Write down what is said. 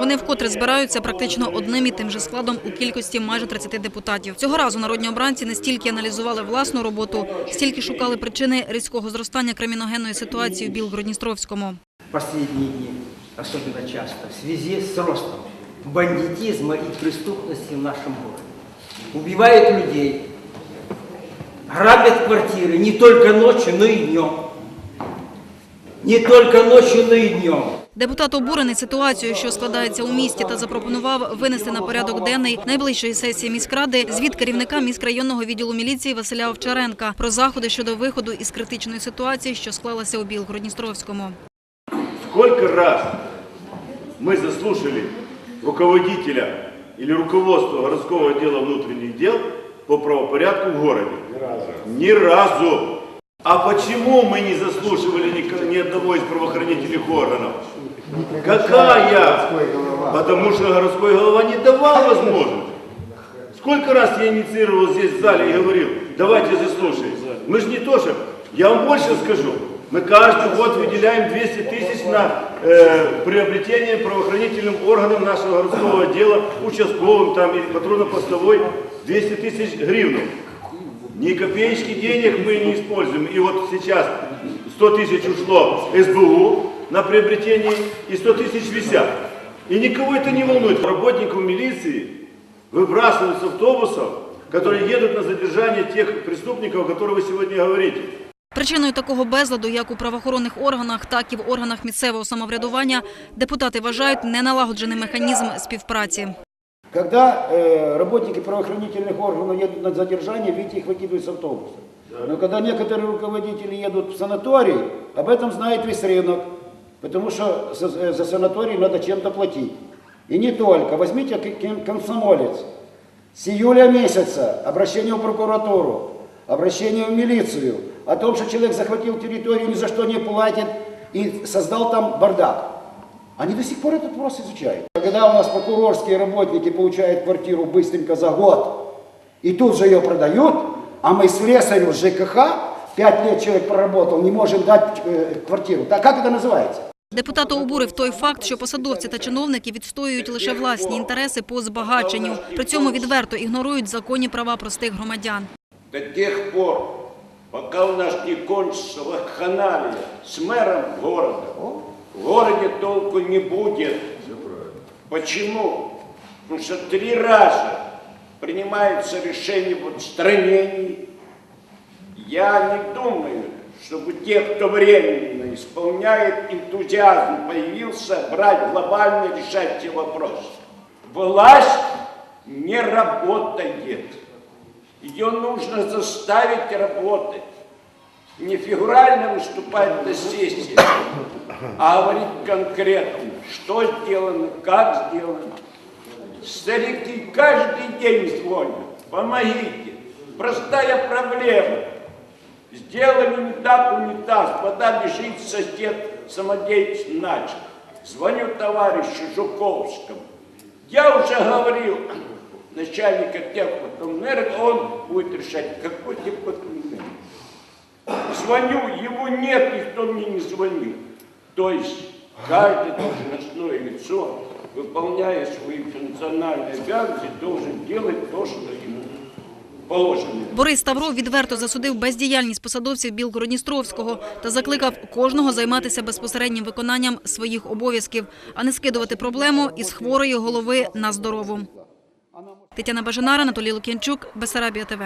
Вони вкотре збираються практично одним і тим же складом у кількості майже 30 депутатів. Цього разу народні обранці не стільки аналізували власну роботу, стільки шукали причини різкого зростання криміногенної ситуації в Білгородністровському. последние дни, особенно часто, в связи с ростом бандитизма и преступности в нашем городе. Убивают людей, грабят квартиры не только ночью, но и днем. Не только ночью, но и днем. Депутат обурений ситуацією, що складається у місті, та запропонував винести на порядок денний найближчої сесії міськради звіт керівника міськрайонного відділу міліції Василя Овчаренка про заходи щодо виходу із критичної ситуації, що склалася у Білгородністровському. Сколько раз мы заслушали руководителя или руководство городского отдела внутренних дел по правопорядку в городе? Ни разу. Ни разу. А почему мы не заслушивали ни, ни одного из правоохранительных органов? Какая? Потому что городской голова не давал возможности. Сколько раз я инициировал здесь в зале и говорил, давайте заслушаем. Мы же не то, что... Я вам больше скажу. Мы каждый год выделяем 200 тысяч на э, приобретение правоохранительным органам нашего городского отдела, участковым там и патрульно-постовой 200 тысяч гривен. Ни копеечки денег мы не используем. И вот сейчас 100 тысяч ушло СБУ на приобретение и 100 тысяч висят. И никого это не волнует. Работников милиции выбрасывают с автобусов, которые едут на задержание тех преступников, о которых вы сегодня говорите. Причиною такого безладу, як у правоохоронних органах, так і в органах місцевого самоврядування, депутати вважають неналагоджений механізм співпраці. Когда э, работники правоохранительных органов едут на задержание, видите, их выкидывают с автобуса. Но когда некоторые руководители едут в санаторий, об этом знает весь рынок, Потому что за, э, за санаторий надо чем-то платить. И не только. Возьмите комсомолец. С июля месяца обращение в прокуратуру, обращение в милицию о том, что человек захватил территорию, ни за что не платит и создал там бардак. Они до сих пор этот вопрос изучают. Когда у нас прокурорские работники получают квартиру быстренько за год, и тут же ее продают, а мы слесарю ЖКХ, пять лет человек проработал, не можем дать э, квартиру. Так как это называется? Депутата обурив той факт, що посадовці та чиновники відстоюють лише власні інтереси по збагаченню. При цьому відверто ігнорують законні права простих громадян. До тех пор, пока у нас не кончится вакханалия с мэром города, в городе толку не будет. Почему? Потому что три раза принимается решение об отстранении. Я не думаю, чтобы те, кто временно исполняет, энтузиазм появился брать глобально решать все вопросы. Власть не работает. Ее нужно заставить работать. Не фигурально выступать на сессии, а говорить конкретно, что сделано, как сделано. Старики каждый день звонят, помогите. Простая проблема. Сделали не так унитаз, вода бежит, сосед самодеятельность начал. Звоню товарищу Жуковскому. Я уже говорил, начальника теплокомэнерго, он будет решать, какой теплокомэнерго. Звоню, его нет, никто мне не звонил. То есть каждое должностное лицо, выполняя свои функциональные обязанности, должен делать то, что ему положено. Борис Ставров відверто засудив бездіяльність посадовців Білгородністровського та закликав кожного займатися безпосереднім виконанням своїх обов'язків, а не скидувати проблему із хворої голови на здорову. Тетяна Бажанара, Анатолій Лук'янчук, Бесарабія ТВ.